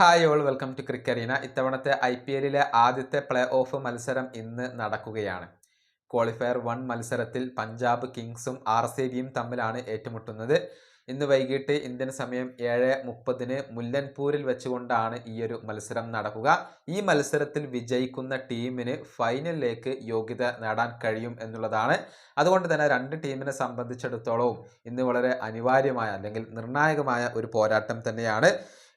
Hi all welcome to Crickarena ഇത്തവണത്തെ I P എല്ലിലെ ആദ്യത്തെ play off മത്സരം ഇന്ന് നടക്കുകയാണ്. ക്വാളിഫയർ വൺ മത്സരത്തിൽ പഞ്ചാബ് കിങ്സും ആർ സി ബിയും തമ്മിലാണ് ഏറ്റുമുട്ടുന്നത്. ഇന്ന് വൈകിട്ട് ഇന്ത്യൻ സമയം ഏഴ് മുപ്പതിന് മുല്ലൻപൂരിൽ വെച്ചുകൊണ്ടാണ് ഈ ഒരു മത്സരം നടക്കുക. ഈ മത്സരത്തിൽ വിജയിക്കുന്ന ടീമിന് ഫൈനലിലേക്ക് യോഗ്യത നേടാൻ കഴിയും എന്നുള്ളതാണ്. അതുകൊണ്ട് തന്നെ രണ്ട് ടീമിനെ സംബന്ധിച്ചിടത്തോളവും ഇന്ന് വളരെ അനിവാര്യമായ അല്ലെങ്കിൽ നിർണായകമായ ഒരു പോരാട്ടം തന്നെയാണ്.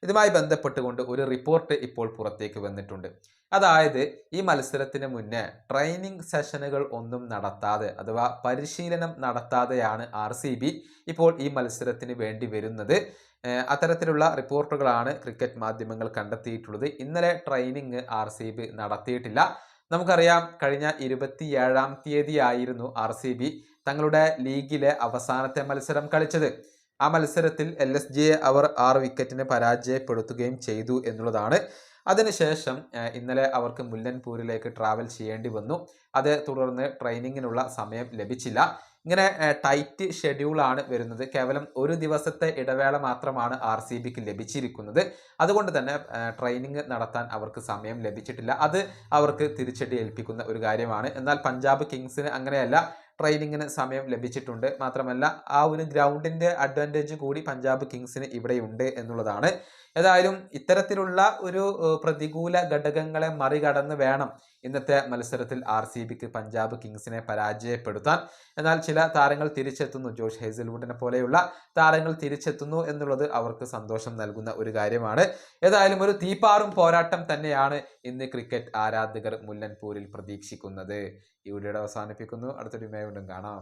ഇതുമായി ബന്ധപ്പെട്ടുകൊണ്ട് ഒരു റിപ്പോർട്ട് ഇപ്പോൾ പുറത്തേക്ക് വന്നിട്ടുണ്ട്. അതായത് ഈ മത്സരത്തിന് മുന്നേ ട്രെയിനിങ് സെഷനുകൾ ഒന്നും നടത്താതെ അഥവാ പരിശീലനം നടത്താതെയാണ് ആർ ഇപ്പോൾ ഈ മത്സരത്തിന് വേണ്ടി വരുന്നത്. അത്തരത്തിലുള്ള റിപ്പോർട്ടുകളാണ് ക്രിക്കറ്റ് മാധ്യമങ്ങൾ കണ്ടെത്തിയിട്ടുള്ളത്. ഇന്നലെ ട്രെയിനിങ് ആർ നടത്തിയിട്ടില്ല. നമുക്കറിയാം കഴിഞ്ഞ ഇരുപത്തിയേഴാം തീയതി ആയിരുന്നു ആർ തങ്ങളുടെ ലീഗിലെ അവസാനത്തെ മത്സരം കളിച്ചത്. ആ മത്സരത്തിൽ എൽ എസ് ജിയെ അവർ ആറ് വിക്കറ്റിന് പരാജയപ്പെടുത്തുകയും ചെയ്തു എന്നുള്ളതാണ്. അതിനുശേഷം ഇന്നലെ അവർക്ക് മുല്ലൻപൂരിലേക്ക് ട്രാവൽ ചെയ്യേണ്ടി വന്നു. അത് തുടർന്ന് ട്രെയിനിങ്ങിനുള്ള സമയം ലഭിച്ചില്ല. ഇങ്ങനെ ടൈറ്റ് ഷെഡ്യൂളാണ് വരുന്നത്. കേവലം ഒരു ദിവസത്തെ ഇടവേള മാത്രമാണ് ആർ സി ബിക്ക് ലഭിച്ചിരിക്കുന്നത്. അതുകൊണ്ട് തന്നെ ട്രെയിനിങ് നടത്താൻ അവർക്ക് സമയം ലഭിച്ചിട്ടില്ല. അത് അവർക്ക് തിരിച്ചടി ഏൽപ്പിക്കുന്ന ഒരു കാര്യമാണ്. എന്നാൽ പഞ്ചാബ് കിങ്സിന് അങ്ങനെയല്ല. ട്രെയിനിങ്ങിന് സമയം ലഭിച്ചിട്ടുണ്ട്. മാത്രമല്ല ആ ഒരു ഗ്രൗണ്ടിന്റെ അഡ്വാന്റേജ് കൂടി പഞ്ചാബ് കിങ്സിന് ഇവിടെയുണ്ട് എന്നുള്ളതാണ്. ഏതായാലും ഇത്തരത്തിലുള്ള ഒരു പ്രതികൂല ഘടകങ്ങളെ മറികടന്ന് വേണം ഇന്നത്തെ മത്സരത്തിൽ ആർ സി ബിക്ക് പഞ്ചാബ് കിങ്സിനെ പരാജയപ്പെടുത്താൻ. എന്നാൽ ചില താരങ്ങൾ തിരിച്ചെത്തുന്നു. ജോഷ് ഹേസൽവുഡിനെ പോലെയുള്ള താരങ്ങൾ തിരിച്ചെത്തുന്നു എന്നുള്ളത് അവർക്ക് സന്തോഷം നൽകുന്ന ഒരു കാര്യമാണ്. ഏതായാലും ഒരു തീപ്പാറും പോരാട്ടം തന്നെയാണ് ഇന്ന് ക്രിക്കറ്റ് ആരാധകർ മുല്ലൻപൂരിൽ പ്രതീക്ഷിക്കുന്നത്. ഈ വീഡിയോയുടെ അവസാനിപ്പിക്കുന്നു. അടുത്തൊരു വീണ്ടും കാണാം.